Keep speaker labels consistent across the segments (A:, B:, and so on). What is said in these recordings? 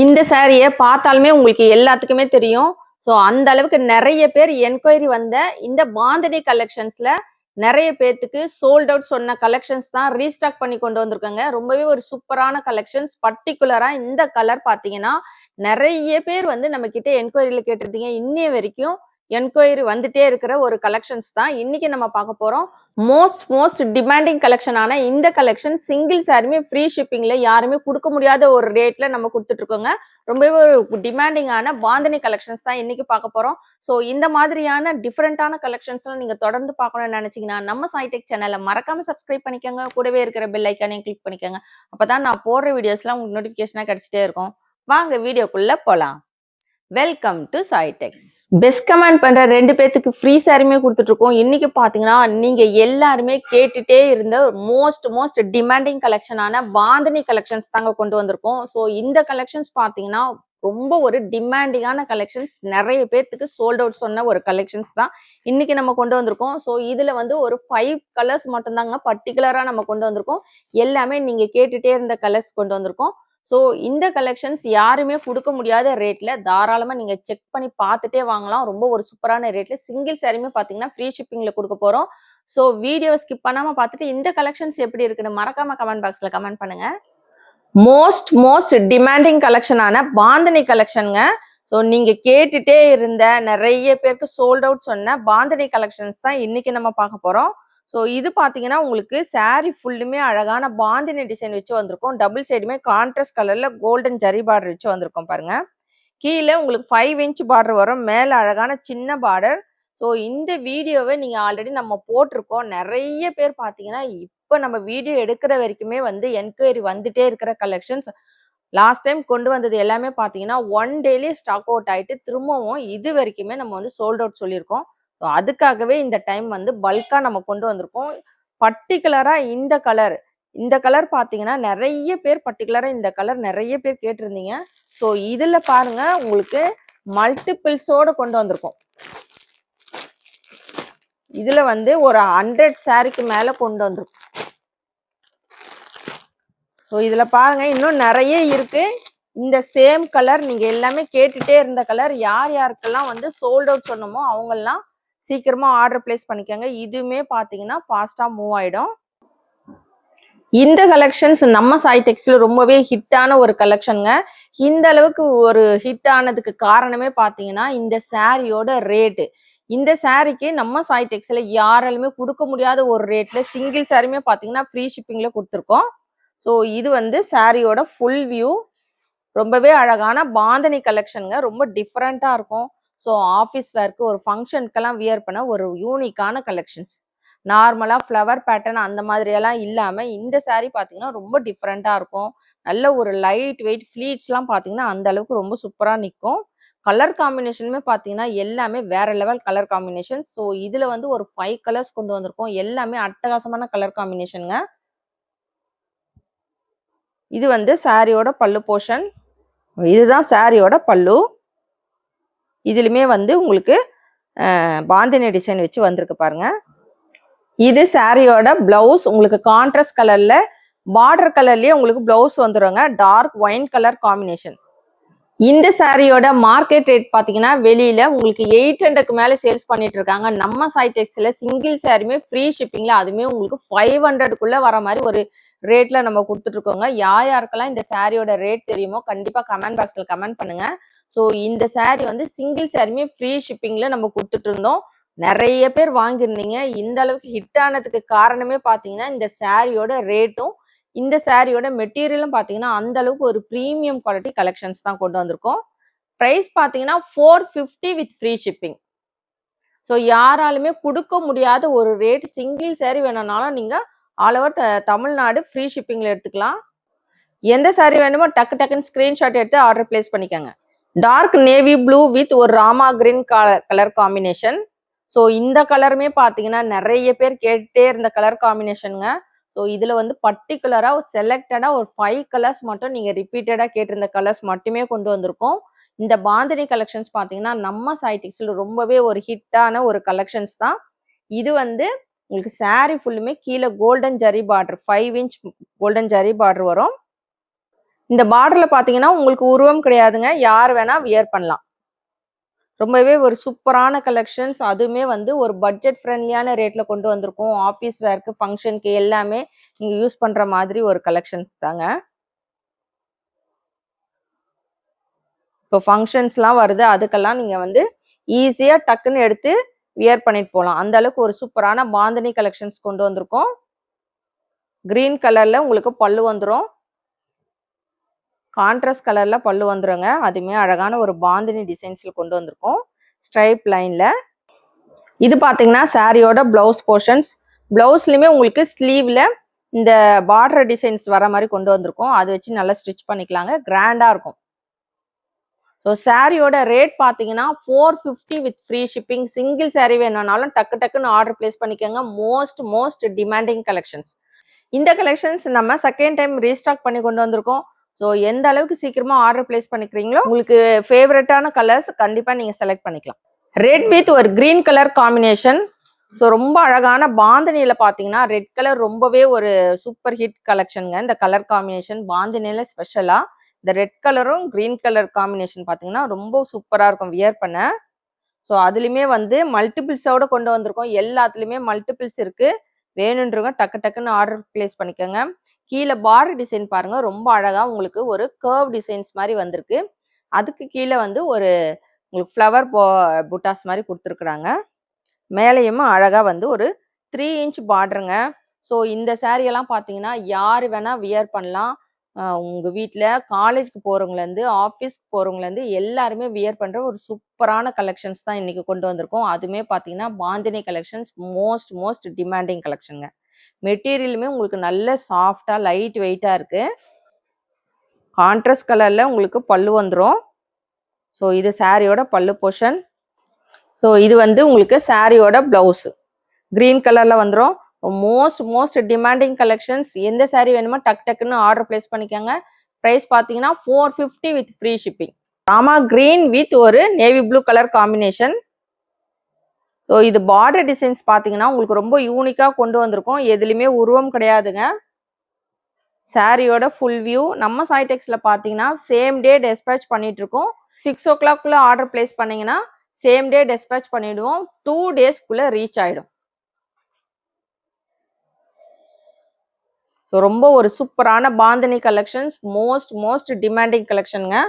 A: இந்த சாரியை பார்த்தாலுமே உங்களுக்கு எல்லாத்துக்குமே தெரியும். ஸோ அந்த அளவுக்கு நிறைய பேர் என்கொயரி வந்த இந்த பாந்தனி கலெக்ஷன்ஸ்ல நிறைய பேர்த்துக்கு சோல்ட் அவுட் சொன்ன கலெக்ஷன்ஸ் தான் ரீஸ்டாக் பண்ணி கொண்டு வந்திருக்காங்க. ரொம்பவே ஒரு சூப்பரான கலெக்ஷன்ஸ் பர்டிகுலராக இந்த கலர் பார்த்தீங்கன்னா நிறைய பேர் வந்து நம்ம கிட்ட கேட்டிருந்தீங்க. இன்னைய வரைக்கும் என்கொயரி வந்துட்டே இருக்கிற ஒரு கலெக்ஷன்ஸ் தான் இன்னைக்கு நம்ம பார்க்க போறோம். மோஸ்ட் மோஸ்ட் டிமாண்டிங் கலெக்ஷனான இந்த கலெக்ஷன் சிங்கிள் சாரியுமே ஃப்ரீ ஷிப்பிங்ல யாருமே கொடுக்க முடியாத ஒரு ரேட்ல நம்ம கொடுத்துட்டு இருக்கோங்க ரொம்பவே ஒரு டிமாண்டிங்கான பாந்தனி கலெக்ஷன்ஸ் தான் இன்னைக்கு பார்க்க போறோம். ஸோ இந்த மாதிரியான டிஃப்ரெண்டான கலெக்ஷன்ஸ்லாம் நீங்க தொடர்ந்து பார்க்கணும்னு நினைச்சீங்கன்னா நம்ம சாய்டெக் சேனலை மறக்காம சப்ஸ்கிரைப் பண்ணிக்கோங்க. கூடவே இருக்கிற பெல் ஐக்கானையும் கிளிக் பண்ணிக்கோங்க. அப்பதான் நான் போடுற வீடியோஸ்லாம் உங்களுக்கு நோட்டிஃபிகேஷனாக கிடைச்சிட்டே இருக்கும். வாங்க வீடியோக்குள்ள போலாம். Welcome to Saitex best comment பண்ற ரெண்டு பேத்துக்கு ஃப்ரீ சாரியுமே கொடுத்துட்டு இருக்கோம் இன்னைக்கு பாத்தீங்கன்னா நீங்க எல்லாருமே கேட்டுட்டே இருந்த மோஸ்ட் மோஸ்ட் டிமாண்டிங் கலெக்ஷனான பாந்தினி கலெக்ஷன்ஸ் தாங்க கொண்டு வந்திருக்கோம். ஸோ இந்த கலெக்ஷன்ஸ் பாத்தீங்கன்னா ரொம்ப ஒரு டிமாண்டிங்கான கலெக்ஷன்ஸ் நிறைய பேர்த்துக்கு சோல்ட் அவுட் சொன்ன ஒரு கலெக்ஷன்ஸ் தான் இன்னைக்கு நம்ம கொண்டு வந்திருக்கோம். ஸோ இதுல வந்து ஒரு ஃபைவ் கலர்ஸ் மட்டும்தாங்க பர்டிகுலரா நம்ம கொண்டு வந்திருக்கோம். எல்லாமே நீங்க கேட்டுட்டே இருந்த கலர்ஸ் கொண்டு வந்திருக்கோம். ஸோ இந்த கலெக்ஷன்ஸ் யாருமே கொடுக்க முடியாத ரேட்ல தாராளமாக நீங்க செக் பண்ணி பார்த்துட்டே வாங்கலாம். ரொம்ப ஒரு சூப்பரான ரேட்ல சிங்கிள் சாரியுமே பார்த்தீங்கன்னா ஃப்ரீ ஷிப்பிங்ல கொடுக்க போறோம். ஸோ வீடியோ ஸ்கிப் பண்ணாம பார்த்துட்டு இந்த கலெக்ஷன்ஸ் எப்படி இருக்குன்னு மறக்காம கமெண்ட் பாக்ஸ்ல கமெண்ட் பண்ணுங்க. மோஸ்ட் மோஸ்ட் டிமாண்டிங் கலெக்ஷனான பாந்தனி கலெக்ஷனுங்க ஸோ நீங்க கேட்டுட்டே இருந்த நிறைய பேருக்கு சோல்ட் அவுட் சொன்ன பாந்தனி கலெக்ஷன்ஸ் தான் இன்னைக்கு நம்ம பார்க்க போறோம். ஸோ இது பார்த்தீங்கன்னா உங்களுக்கு saree ஃபுல்லுமே அழகான பாந்தினி டிசைன் வச்சு வந்திருக்கும். டபுள் சைடுமே கான்ட்ராஸ்ட் கலரில் கோல்டன் ஜரி பார்டர் வச்சு வந்திருக்கும் பாருங்க. கீழே உங்களுக்கு ஃபைவ் இன்ச் பார்டர் வரும். மேலே அழகான சின்ன பார்டர் ஸோ இந்த வீடியோவை நீங்கள் ஆல்ரெடி நம்ம போட்டிருக்கோம். நிறைய பேர் பார்த்தீங்கன்னா இப்போ நம்ம வீடியோ எடுக்கிற வரைக்குமே வந்து என்கொயரி வந்துட்டே இருக்கிற கலெக்ஷன்ஸ் லாஸ்ட் டைம் கொண்டு வந்தது எல்லாமே பார்த்தீங்கன்னா ஒன் டேலி ஸ்டாக் அவுட் ஆயிட்டு திரும்பவும் இது வரைக்குமே நம்ம வந்து சோல்ட் அவுட் சொல்லியிருக்கோம். ஸோ அதுக்காகவே இந்த டைம் வந்து பல்காக நம்ம கொண்டு வந்திருக்கோம். பர்டிகுலராக இந்த கலர் இந்த கலர் பார்த்தீங்கன்னா நிறைய பேர் பர்டிகுலராக இந்த கலர் நிறைய பேர் கேட்டிருந்தீங்க. ஸோ இதில் பாருங்க உங்களுக்கு மல்டிபிள்ஸோடு கொண்டு வந்திருக்கோம். இதில் வந்து ஒரு ஹண்ட்ரட் சாரிக்கு மேலே கொண்டு வந்திருக்கும். ஸோ இதில் பாருங்கள் இன்னும் நிறைய இருக்குது இந்த சேம் கலர் நீங்கள் எல்லாமே கேட்டுகிட்டே இருந்த கலர் யார் யாருக்கெல்லாம் வந்து சோல்ட் அவுட் சொன்னோமோ அவங்கெல்லாம் சீக்கிரமாக ஆர்டர் பிளேஸ் பண்ணிக்கோங்க. இதுவுமே பார்த்தீங்கன்னா ஃபாஸ்ட்டாக மூவ் ஆகிடும் இந்த கலெக்ஷன்ஸ் நம்ம சாய் டெக்ஸ்டில் ரொம்பவே ஹிட்டான ஒரு கலெக்ஷனுங்க இந்த அளவுக்கு ஒரு ஹிட் ஆனதுக்கு காரணமே பார்த்தீங்கன்னா இந்த சாரியோட ரேட்டு இந்த சாரிக்கு நம்ம சாய் டெக்ஸில் யாராலுமே கொடுக்க முடியாத ஒரு ரேட்ல சிங்கிள் சாரியுமே பார்த்தீங்கன்னா ஃப்ரீ ஷிப்பிங்ல கொடுத்துருக்கோம். ஸோ இது வந்து சாரியோட ஃபுல் வியூ ரொம்பவே அழகான பாந்தனி கலெக்ஷனுங்க ரொம்ப டிஃப்ரெண்ட்டாக இருக்கும். ஸோ ஆஃபீஸ் வேர்க்கு ஒரு ஃபங்க்ஷனுக்கெல்லாம் வியர் பண்ண ஒரு யூனிக்கான கலெக்ஷன்ஸ் நார்மலாக ஃப்ளவர் பேட்டர்ன் அந்த மாதிரியெல்லாம் இல்லாமல் இந்த சாரீ பார்த்தீங்கன்னா ரொம்ப டிஃப்ரெண்ட்டாக இருக்கும். நல்ல ஒரு லைட் வெயிட் ஃப்ளீட்ஸ்லாம் பார்த்தீங்கன்னா அந்த அளவுக்கு ரொம்ப சூப்பராக நிற்கும் கலர் காம்பினேஷனுமே பார்த்தீங்கன்னா எல்லாமே வேற லெவல் கலர் காம்பினேஷன் ஸோ இதில் வந்து ஒரு ஃபைவ் கலர்ஸ் கொண்டு வந்திருக்கோம். எல்லாமே அட்டகாசமான கலர் காம்பினேஷனுங்க இது வந்து சாரியோட பல்லு போர்ஷன் இதுதான் சாரியோட பல்லு. இதுலையுமே வந்து உங்களுக்கு பாந்தினி டிசைன் வச்சு வந்திருக்கு பாருங்க. இது சாரியோட பிளவுஸ் உங்களுக்கு கான்ட்ராஸ்ட் கலர்ல பார்டர் கலர்லயே உங்களுக்கு பிளவுஸ் வந்துருங்க. டார்க் ஒயின் கலர் காம்பினேஷன் இந்த சாரியோட மார்க்கெட் ரேட் பார்த்தீங்கன்னா வெளியில உங்களுக்கு எயிட் ஹண்ட்ரட்க்கு மேலே சேல்ஸ் பண்ணிட்டு இருக்காங்க. நம்ம சாய் டெக்ஸ்ல சிங்கிள் சாரியுமே ஃப்ரீ ஷிப்பிங்ல அதுவுமே உங்களுக்கு ஃபைவ் ஹண்ட்ரடுக்குள்ள வர மாதிரி ஒரு ரேட்ல நம்ம கொடுத்துட்டு இருக்கோங்க. யார் யாருக்கெல்லாம் இந்த சாரியோட ரேட் தெரியுமோ கண்டிப்பா கமெண்ட் பாக்ஸ்ல கமெண்ட் பண்ணுங்க. ஸோ இந்த saree வந்து சிங்கிள் சாரியுமே ஃப்ரீ ஷிப்பிங்ல நம்ம கொடுத்துட்டு இருந்தோம் நிறைய பேர் வாங்கியிருந்தீங்க. இந்த அளவுக்கு ஹிட் ஆனதுக்கு காரணமே பார்த்தீங்கன்னா இந்த சாரியோட ரேட்டும் இந்த சாரியோட மெட்டீரியலும் பார்த்தீங்கன்னா அந்த அளவுக்கு ஒரு ப்ரீமியம் குவாலிட்டி கலெக்ஷன்ஸ் தான் கொண்டு வந்திருக்கோம். ப்ரைஸ் பார்த்தீங்கன்னா four fifty with free shipping so யாராலுமே கொடுக்க முடியாத ஒரு ரேட் சிங்கிள் சாரி வேணும்னாலும் நீங்கள் ஆல் ஓவர் தமிழ்நாடு ஃப்ரீ ஷிப்பிங்கில் எடுத்துக்கலாம். எந்த சாரி வேணுமோ டக்கு டக்குன்னு ஸ்க்ரீன்ஷாட் எடுத்து ஆர்டர் பிளேஸ் பண்ணிக்கோங்க. டார்க் நேவி ப்ளூ வித் ஒரு Rama green colour combination so இந்த கலருமே பார்த்தீங்கன்னா நிறைய பேர் கேட்டே இருந்த கலர் காம்பினேஷனுங்க ஸோ இதில் வந்து பர்டிகுலராக செலக்டடாக ஒரு ஃபைவ் கலர்ஸ் மட்டும் நீங்கள் ரிப்பீட்டடாக கேட்டிருந்த கலர்ஸ் மட்டுமே கொண்டு வந்திருக்கோம். இந்த பாந்தினி கலெக்ஷன்ஸ் பார்த்தீங்கன்னா நம்ம சைட்டிக்ஸில் ரொம்பவே ஒரு ஹிட்டான ஒரு கலெக்ஷன்ஸ் தான். இது வந்து உங்களுக்கு சாரீ ஃபுல்லுமே கீழே golden zari border five inch golden zari border வரும். இந்த பார்டரில் பார்த்தீங்கன்னா உங்களுக்கு உருவம் கிடையாதுங்க. யார் வேணால் வியர் பண்ணலாம். ரொம்பவே ஒரு சூப்பரான கலெக்ஷன்ஸ் அதுவுமே வந்து ஒரு பட்ஜெட் ஃப்ரெண்ட்லியான ரேட்டில் கொண்டு வந்திருக்கோம். ஆஃபீஸ் வேர்க்கு ஃபங்க்ஷனுக்கு எல்லாமே நீங்கள் யூஸ் பண்ணுற மாதிரி ஒரு கலெக்ஷன்ஸ் தாங்க. இப்போ ஃபங்க்ஷன்ஸ்லாம் வருது. அதுக்கெல்லாம் நீங்கள் வந்து ஈஸியாக டக்குன்னு எடுத்து வியர் பண்ணிட்டு போகலாம் அந்த அளவுக்கு ஒரு சூப்பரான பாந்தினி கலெக்ஷன்ஸ் கொண்டு வந்திருக்கோம். க்ரீன் கலரில் உங்களுக்கு பல்லு வந்துடும் கான்ட்ராஸ்ட் கலரில் பல்லு வந்துருங்க. அதுவுமே அழகான ஒரு பாந்தினி டிசைன்ஸில் கொண்டு வந்திருக்கோம். ஸ்ட்ரைப் லைனில் இது பார்த்தீங்கன்னா சாரியோட ப்ளவுஸ் போர்ஷன்ஸ் ப்ளவுஸ்லையுமே உங்களுக்கு ஸ்லீவில் இந்த பார்டர் டிசைன்ஸ் வர மாதிரி கொண்டு வந்திருக்கோம். அது வச்சு நல்லா ஸ்டிச் பண்ணிக்கலாங்க. கிராண்டாக இருக்கும். ஸோ சாரியோட ரேட் பார்த்தீங்கன்னா four fifty with free shipping single sari வேணும்னாலும் டக்கு டக்குன்னு ஆர்டர் பிளேஸ் பண்ணிக்கோங்க. மோஸ்ட் மோஸ்ட் டிமாண்டிங் கலெக்ஷன்ஸ் இந்த கலெக்ஷன்ஸ் நம்ம செகண்ட் டைம் ரீஸ்டாக் பண்ணி கொண்டு வந்திருக்கோம். ஸோ எந்த அளவுக்கு சீக்கிரமா ஆர்டர் பிளேஸ் பண்ணிக்கிறீங்களோ உங்களுக்கு ஃபேவரட்டான கலர்ஸ் கண்டிப்பாக நீங்கள் செலக்ட் பண்ணிக்கலாம். ரெட் வித் ஒரு கிரீன் கலர் காம்பினேஷன் ஸோ ரொம்ப அழகான பாந்தனியில் பார்த்தீங்கன்னா ரெட் கலர் ரொம்பவே ஒரு சூப்பர் ஹிட் கலெக்ஷனுங்க இந்த கலர் காம்பினேஷன் பாந்தனியில் ஸ்பெஷலாக இந்த ரெட் கலரும் க்ரீன் கலர் காம்பினேஷன் பார்த்தீங்கன்னா ரொம்ப சூப்பராக இருக்கும் வியர் பண்ண. ஸோ அதுலேயுமே வந்து மல்டிபிள்ஸோட கொண்டு வந்திருக்கோம். எல்லாத்துலேயுமே மல்டிபிள்ஸ் இருக்குது வேணுன்றவங்க டக்கு டக்குன்னு ஆர்டர் பிளேஸ் பண்ணிக்கோங்க. கீழே பார்டர் டிசைன் பாருங்க ரொம்ப அழகா உங்களுக்கு ஒரு கர்வ் டிசைன்ஸ் மாதிரி வந்திருக்கு. அதுக்கு கீழே வந்து ஒரு உங்களுக்கு ஃப்ளவர் புட்டாஸ் மாதிரி கொடுத்துருக்குறாங்க. மேலேயுமே அழகாக வந்து ஒரு த்ரீ இன்ச் பார்டருங்க ஸோ இந்த சேரீயெல்லாம் பார்த்தீங்கன்னா யார் வேணால் வியர் பண்ணலாம். உங்கள் வீட்டில் காலேஜ்க்கு போகிறவங்கலேருந்து ஆஃபீஸ்க்கு போகிறவங்கலேருந்து எல்லாருமே வியர் பண்ணுற ஒரு சூப்பரான கலெக்ஷன்ஸ் தான் இன்றைக்கி கொண்டு வந்திருக்கோம். அதுவுமே பார்த்தீங்கன்னா bandhani collections most most demanding கலெக்ஷனுங்க மெட்டீரியலுமே உங்களுக்கு நல்ல சாஃப்டாக லைட் வெயிட்டாக இருக்குது கான்ட்ராஸ்ட் கலரில் உங்களுக்கு பல்லு வந்துடும் ஸோ இது சாரியோட பல்லு போர்ஷன். ஸோ இது வந்து உங்களுக்கு சாரியோட ப்ளவுஸு. க்ரீன் கலரில் வந்துடும் மோஸ்ட் மோஸ்ட் டிமாண்டிங் கலெக்ஷன்ஸ் எந்த சாரீ வேணுமோ டக் டக்குன்னு ஆர்டர் பிளேஸ் பண்ணிக்கோங்க. ப்ரைஸ் பார்த்தீங்கன்னா four fifty with free shipping Rama green with ஒரு navy blue colour combination. So இது பார்டர் டிசைன்ஸ் பார்த்தீங்கன்னா உங்களுக்கு ரொம்ப யூனிக்காக கொண்டு வந்திருக்கோம். எதுலேயுமே உருவம் கிடையாதுங்க. சாரியோட ஃபுல் வியூ நம்ம சைடெக்ஸில் பார்த்தீங்கன்னா சேம் டே டெஸ்பேச் பண்ணிகிட்ருக்கோம் சிக்ஸ் ஓ கிளாக்குள்ளே ஆர்டர் பிளேஸ் பண்ணிங்கன்னா சேம் டே டெஸ்பேச் பண்ணிவிடுவோம் டூ டேஸ்க்குள்ளே ரீச் ஆகிடும் ஸோ ரொம்ப ஒரு சூப்பரான bandhani collections most most demanding கலெக்ஷனுங்க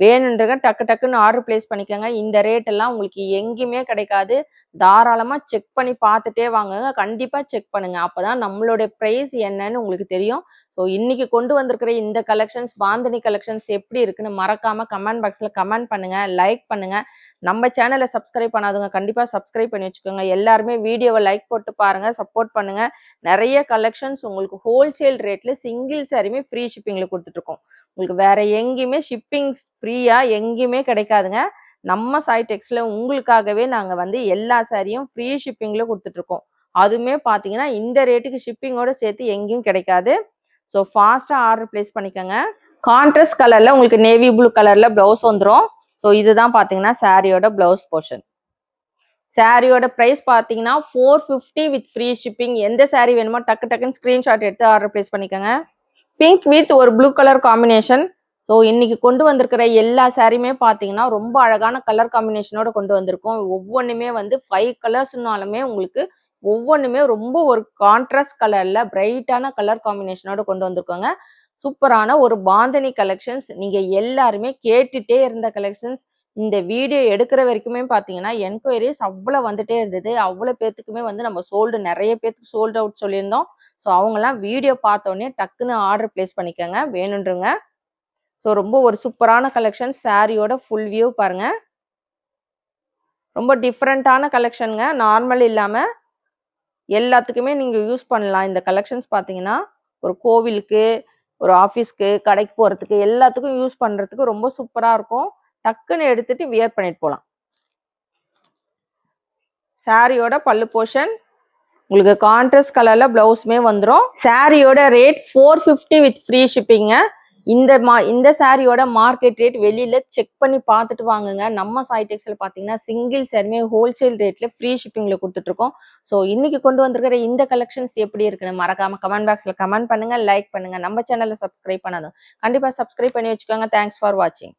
A: வேணுன்றங்க டக்கு டக்குன்னு ஆர்டர் பிளேஸ் பண்ணிக்கோங்க. இந்த ரேட் எல்லாம் உங்களுக்கு எங்கேயுமே கிடைக்காது. தாராளமா செக் பண்ணி பார்த்துட்டே வாங்குங்க. கண்டிப்பா செக் பண்ணுங்க. அப்பதான் நம்மளுடைய ப்ரைஸ் என்னன்னு உங்களுக்கு தெரியும். ஸோ இன்னைக்கு கொண்டு வந்திருக்கிற இந்த கலெக்ஷன்ஸ் பாந்தினி கலெக்ஷன்ஸ் எப்படி இருக்குன்னு மறக்காம கமெண்ட் பாக்ஸ்ல கமெண்ட் பண்ணுங்க லைக் பண்ணுங்க. நம்ம சேனலை சப்ஸ்கிரைப் பண்ணாதவங்க கண்டிப்பா சப்ஸ்கிரைப் பண்ணி வச்சுக்கோங்க. எல்லாருமே வீடியோவை லைக் போட்டு பாருங்க சப்போர்ட் பண்ணுங்க. நிறைய கலெக்ஷன்ஸ் உங்களுக்கு ஹோல்சேல் ரேட்ல சிங்கிள் சாரியுமே ஃப்ரீ ஷிப்பிங்ல கொடுத்துட்டு இருக்கோம். உங்களுக்கு வேற எங்கேயுமே ஷிப்பிங் ஃப்ரீயா எங்கேயுமே கிடைக்காதுங்க. நம்ம சைடெக்ஸ்ல உங்களுக்காகவே நாங்க வந்து எல்லா சாரியும் ஃப்ரீ ஷிப்பிங்ல கொடுத்துட்டு இருக்கோம். அதுவுமே பாத்தீங்கன்னா இந்த ரேட்டுக்கு ஷிப்பிங்கோட சேர்த்து எங்கேயும் கிடைக்காது. ஸோ ஃபாஸ்டா ஆர்டர் பிளேஸ் பண்ணிக்கோங்க. கான்ட்ராஸ்ட் கலர்ல உங்களுக்கு நேவி ப்ளூ கலர்ல பிளவுஸ் வந்துடும் ஸோ இதுதான் பாத்தீங்கன்னா சாரியோட பிளவுஸ் போர்ஷன் சாரியோட ப்ரைஸ் பார்த்தீங்கன்னா four fifty with free shipping எந்த saree வேணுமோ டக்கு டக்குன்னு ஸ்க்ரீன்ஷாட் எடுத்து ஆர்டர் பிளேஸ் பண்ணிக்கோங்க. பிங்க் வித் ஒரு ப்ளூ கலர் காம்பினேஷன் ஸோ இன்னைக்கு கொண்டு வந்திருக்கிற எல்லா சாரியுமே பார்த்தீங்கன்னா ரொம்ப அழகான கலர் காம்பினேஷனோட கொண்டு வந்திருக்கோம். ஒவ்வொன்றுமே வந்து ஃபைவ் கலர்ஸ்னாலுமே உங்களுக்கு ஒவ்வொன்றுமே ரொம்ப ஒரு கான்ட்ராஸ்ட் கலரில் பிரைட்டான கலர் காம்பினேஷனோட கொண்டு வந்திருக்கோங்க. சூப்பரான ஒரு பாந்தனி கலெக்ஷன்ஸ் நீங்கள் எல்லாருமே கேட்டுட்டே இருந்த கலெக்ஷன்ஸ் இந்த வீடியோ எடுக்கிற வரைக்குமே பார்த்தீங்கன்னா என்கொயரிஸ் அவ்வளோ வந்துட்டே இருந்தது. அவ்வளோ பேர்த்துக்குமே வந்து நம்ம சோல்டு நிறைய பேர்த்துக்கு சோல்டு அவுட் சொல்லியிருந்தோம். ஸோ அவங்கெல்லாம் வீடியோ பார்த்தோன்னே டக்குன்னு ஆர்டர் பிளேஸ் பண்ணிக்கோங்க. வேணுன்றங்க. ஸோ ரொம்ப ஒரு சூப்பரான கலெக்ஷன் சாரியோட ஃபுல் வியூ பாருங்கள் ரொம்ப டிஃப்ரெண்ட்டான கலெக்ஷனுங்க நார்மல் இல்லாமல் எல்லாத்துக்குமே நீங்கள் யூஸ் பண்ணலாம். இந்த கலெக்ஷன்ஸ் பார்த்தீங்கன்னா ஒரு கோவிலுக்கு ஒரு ஆஃபீஸ்க்கு கடைக்கு போகிறதுக்கு எல்லாத்துக்கும் யூஸ் பண்ணுறதுக்கு ரொம்ப சூப்பராக இருக்கும். டக்குன்னு எடுத்துகிட்டு வியர் பண்ணிட்டு போகலாம் சாரியோட பல்லு போர்ஷன் உங்களுக்கு கான்ட்ராஸ்ட் கலரில் ப்ளவுஸுமே வந்துடும் சாரியோட rate four fifty with free ஷிப்பிங்க இந்த மா இந்த சாரியோட மார்க்கெட் ரேட் வெளியில் செக் பண்ணி பார்த்துட்டு வாங்குங்க. நம்ம சாய் டெக்ஸ்டைல் பார்த்தீங்கன்னா சிங்கிள் சாரியுமே ஹோல்சேல் ரேட்டில் ஃப்ரீ ஷிப்பிங்கில் கொடுத்துட்ருக்கோம். ஸோ இன்னைக்கு கொண்டு வந்திருக்கிற இந்த கலெக்ஷன்ஸ் எப்படி இருக்குன்னு மறக்காமல் கமெண்ட் பாக்ஸில் கமெண்ட் பண்ணுங்க லைக் பண்ணுங்க. நம்ம சேனலில் சப்ஸ்கிரைப் பண்ணாதும் கண்டிப்பாக சப்ஸ்கிரைப் பண்ணி வச்சுக்கோங்க. தேங்க்ஸ் ஃபார் வாட்சிங்